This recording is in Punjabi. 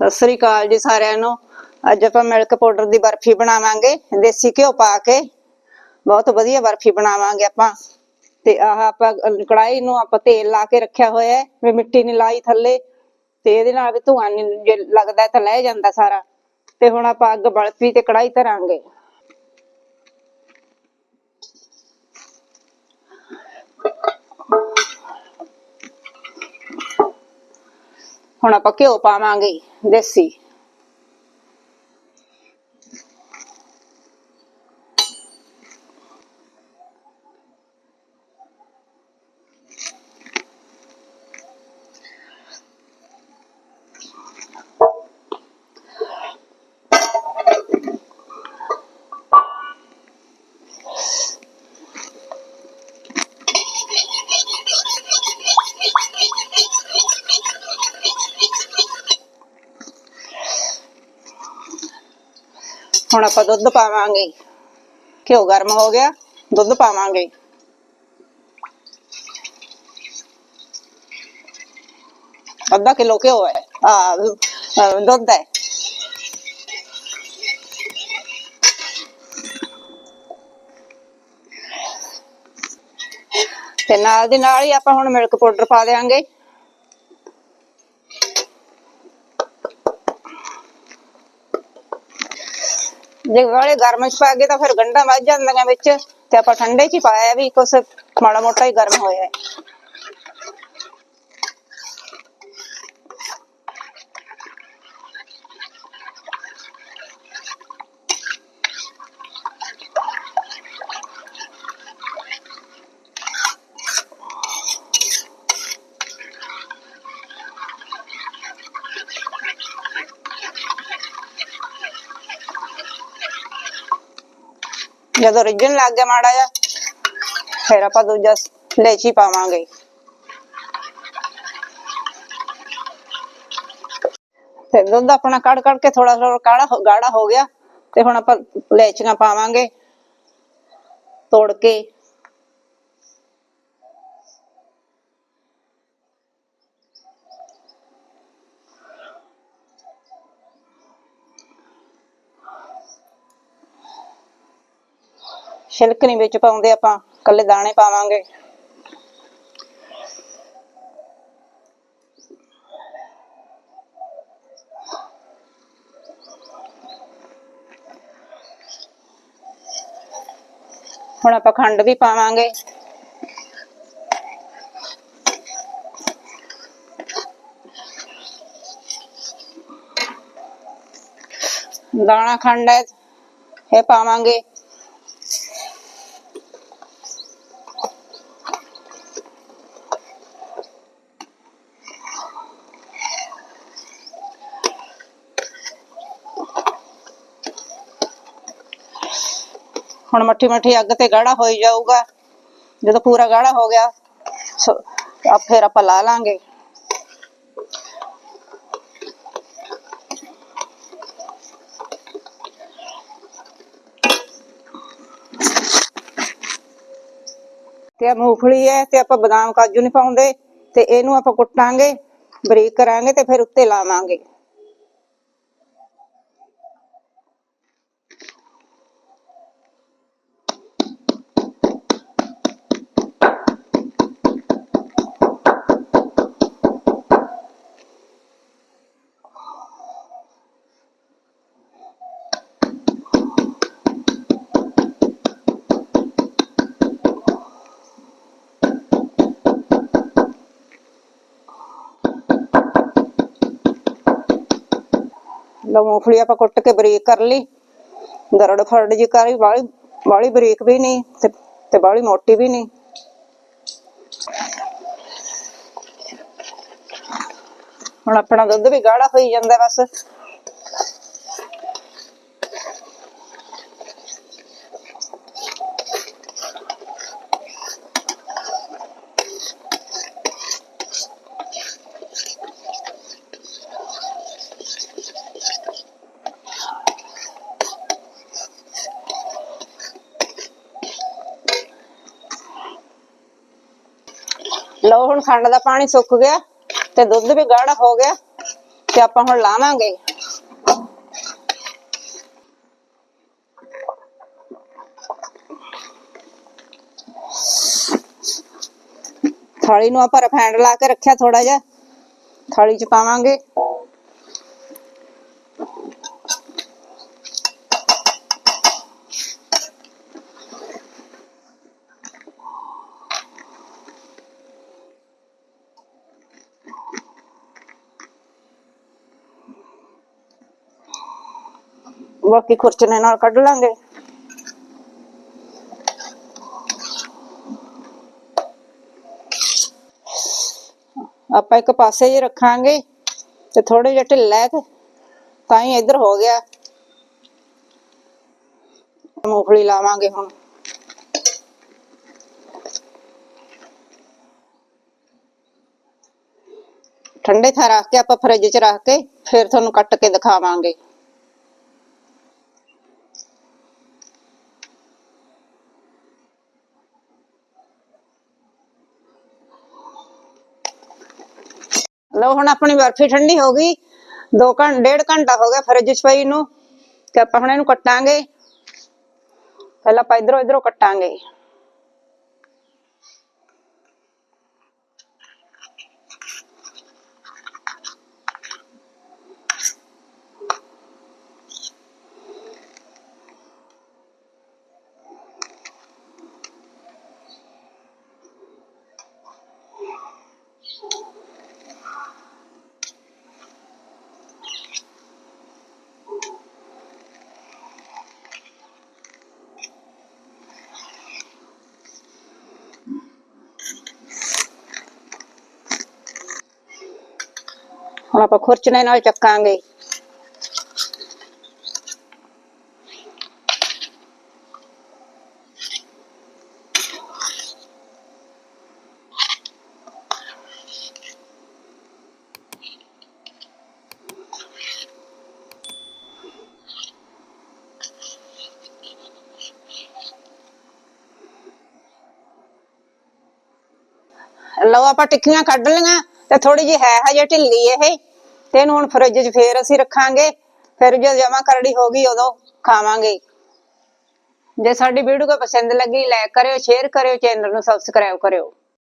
ਸਤਿ ਸ੍ਰੀ ਅਕਾਲ ਜੀ ਸਾਰਿਆਂ ਨੂੰ। ਅੱਜ ਆਪਾਂ ਮਿਲਕ ਪਾਊਡਰ ਦੀ ਬਰਫੀ ਬਣਾਵਾਂਗੇ, ਦੇਸੀ ਘਿਓ ਪਾ ਕੇ। ਬਹੁਤ ਵਧੀਆ ਬਰਫੀ ਬਣਾਵਾਂਗੇ ਆਪਾਂ। ਤੇ ਆਹ ਆਪਾਂ ਅਹ ਕੜਾਈ ਨੂੰ ਆਪਾਂ ਤੇਲ ਲਾ ਕੇ ਰੱਖਿਆ ਹੋਇਆ ਹੈ, ਵੀ ਮਿੱਟੀ ਨਹੀਂ ਲਾਈ ਥੱਲੇ। ਤੇ ਇਹਦੇ ਨਾਲ ਵੀ ਧੂਆਂ ਨਹੀਂ ਜੇ ਲੱਗਦਾ ਤਾਂ ਲੈ ਜਾਂਦਾ ਸਾਰਾ। ਤੇ ਹੁਣ ਆਪਾਂ ਅੱਗ ਬਲਪੀ ਤੇ ਕੜਾਈ ਧਰਾਂਗੇ। ਹੁਣ ਆਪਾਂ ਘਿਓ ਪਾਵਾਂਗੇ। ਦੇਸੀ ਹੁਣ ਆਪਾਂ ਦੁੱਧ ਪਾਵਾਂਗੇ। ਘਿਓ ਗਰਮ ਹੋ ਗਿਆ, ਦੁੱਧ ਪਾਵਾਂਗੇ। ਅੱਧਾ ਕਿਲੋ ਘਿਓ ਹੈ। ਆ ਦੁੱਧ ਹੈ। ਤੇ ਨਾਲ ਦੀ ਨਾਲ ਹੀ ਆਪਾਂ ਹੁਣ ਮਿਲਕ ਪਾਊਡਰ ਪਾ ਦੇਵਾਂਗੇ ਜੇ ਵਾਲੇ ਗਰਮ ਚ ਪਾ ਗਏ ਤਾਂ ਫਿਰ ਗੰਢਾਂ ਵੱਜ ਜਾਂਦੀਆਂ ਵਿੱਚ ਤੇ ਆਪਾਂ ਠੰਡੇ ਚ ਹੀ ਪਾਇਆ ਵੀ ਕੁਛ ਮਾੜਾ ਮੋਟਾ ਹੀ ਗਰਮ ਹੋਇਆ ਹੈ। ਜਦੋਂ ਰਿੱਝਣ ਲੱਗ ਗਿਆ ਮਾੜਾ ਜਿਹਾ, ਫਿਰ ਆਪਾਂ ਦੂਜਾ ਲੈਚੀ ਪਾਵਾਂਗੇ। ਤੇ ਦੁੱਧ ਆਪਣਾ ਕੜ ਕੜ ਕੇ ਥੋੜਾ ਥੋੜਾ ਕਾੜਾ ਗਾੜਾ ਹੋ ਗਿਆ, ਤੇ ਹੁਣ ਆਪਾਂ ਲੈਚੀਆਂ ਪਾਵਾਂਗੇ, ਤੋੜ ਕੇ। ਛਿਲਕ ਨਹੀਂ ਵਿੱਚ ਪਾਉਂਦੇ, ਆਪਾਂ ਕੱਲੇ ਦਾਣੇ ਪਾਵਾਂਗੇ। ਹੁਣ ਆਪਾਂ ਖੰਡ ਵੀ ਪਾਵਾਂਗੇ। ਦਾਣਾ ਖੰਡ ਹੈ, ਇਹ ਪਾਵਾਂਗੇ। ਹੁਣ ਮੱਠੀ ਮੱਠੀ ਅੱਗ ਤੇ ਗਾੜਾ ਹੋਈ ਜਾਊਗਾ। ਜਦੋਂ ਪੂਰਾ ਗਾੜਾ ਹੋ ਗਿਆ, ਸੋ ਆ ਫਿਰ ਆਪਾਂ ਲਾ ਲਾਂਗੇ। ਤੇ ਆ ਮੂੰਗਫਲੀ ਹੈ ਤੇ ਆਪਾਂ ਬਦਾਮ ਕਾਜੂ ਨਹੀਂ ਪਾਉਂਦੇ ਤੇ ਇਹਨੂੰ ਆਪਾਂ ਕੁੱਟਾਂਗੇ, ਬਰੀਕ ਕਰਾਂਗੇ ਤੇ ਫਿਰ ਉੱਤੇ ਲਾਵਾਂਗੇ। ਲਓ ਮੂੰਗਫਲੀ ਆਪਾਂ ਕੁੱਟ ਕੇ ਬਰੀਕ ਕਰ ਲਈ। ਗਰੜ ਫਰੜ ਜੀ ਕਰੀ ਵਾਲੀ ਬਾਲੀ ਬਰੀਕ ਵੀ ਨਹੀਂ ਤੇ ਤੇ ਬਾਲੀ ਮੋਟੀ ਵੀ ਨਹੀਂ। ਹੁਣ ਆਪਣਾ ਦੁੱਧ ਵੀ ਗਾੜਾ ਹੋਈ ਜਾਂਦਾ ਬਸ। ਲਓ ਹੁਣ ਖੰਡ ਦਾ ਪਾਣੀ ਸੁੱਕ ਗਿਆ ਤੇ ਦੁੱਧ ਵੀ ਗਾੜਾ ਹੋ ਗਿਆ ਤੇ ਆਪਾਂ ਹੁਣ ਲਾਵਾਂਗੇ। ਥਾਲੀ ਨੂੰ ਆਪਾਂ ਰਫੈਂਡ ਲਾ ਕੇ ਰੱਖਿਆ ਥੋੜਾ ਜਿਹਾ। ਥਾਲੀ ਚ ਪਾਵਾਂਗੇ। ਬਾਕੀ ਖੁਰਚਣੇ ਨਾਲ ਕੱਢ ਲਾਂਗੇ। ਆਪਾਂ ਇੱਕ ਪਾਸੇ ਹੀ ਰੱਖਾਂਗੇ ਤੇ ਥੋੜੇ ਜਿਹਾ ਢਿੱਲਾ ਹੈ ਤੇ ਤਾਂ ਹੀ ਇੱਧਰ ਹੋ ਗਿਆ। ਮੂੰਗਫਲੀ ਲਾਵਾਂਗੇ ਹੁਣ। ਠੰਡੇ ਥਾਂ ਰੱਖ ਕੇ ਆਪਾਂ ਫਰਿੱਜ 'ਚ ਰੱਖ ਕੇ ਫਿਰ ਤੁਹਾਨੂੰ ਕੱਟ ਕੇ ਦਿਖਾਵਾਂਗੇ। ਲਓ ਹੁਣ ਆਪਣੀ ਬਰਫੀ ਠੰਡੀ ਹੋ ਗਈ। 2 ਘੰਟੇ ਡੇਢ ਘੰਟਾ ਹੋ ਗਿਆ ਫਰਿੱਜ 'ਚ ਪਈ ਨੂੰ। ਤੇ ਆਪਾਂ ਹੁਣ ਇਹਨੂੰ ਕੱਟਾਂਗੇ। ਪਹਿਲਾਂ ਆਪਾਂ ਇਧਰੋਂ ਇਧਰੋਂ ਕੱਟਾਂਗੇ। ਹੁਣ ਆਪਾਂ ਖੁਰਚਣੇ ਨਾਲ ਚੱਕਾਂਗੇ। ਲਓ ਆਪਾਂ ਟਿੱਕੀਆਂ ਕੱਢ ਲਈਆਂ। ਤੇ ਥੋੜੀ ਜਿਹੀ ਹੈ, ਹਜੇ ਢਿੱਲੀ ਇਹ। ਤੇ ਇਹਨੂੰ ਹੁਣ ਫਰਿੱਜ 'ਚ ਫੇਰ ਅਸੀਂ ਰੱਖਾਂਗੇ। ਫਿਰ ਜਦੋਂ ਜਮਾ ਕਰੜੀ ਹੋ ਗਈ, ਉਦੋਂ ਖਾਵਾਂਗੇ। ਜੇ ਸਾਡੀ ਵੀਡੀਓ ਪਸੰਦ ਲੱਗੀ ਲਾਈਕ ਕਰਿਓ ਸ਼ੇਅਰ ਕਰਿਓ ਚੈਨਲ ਨੂੰ ਸਬਸਕ੍ਰਾਈਬ ਕਰਿਓ।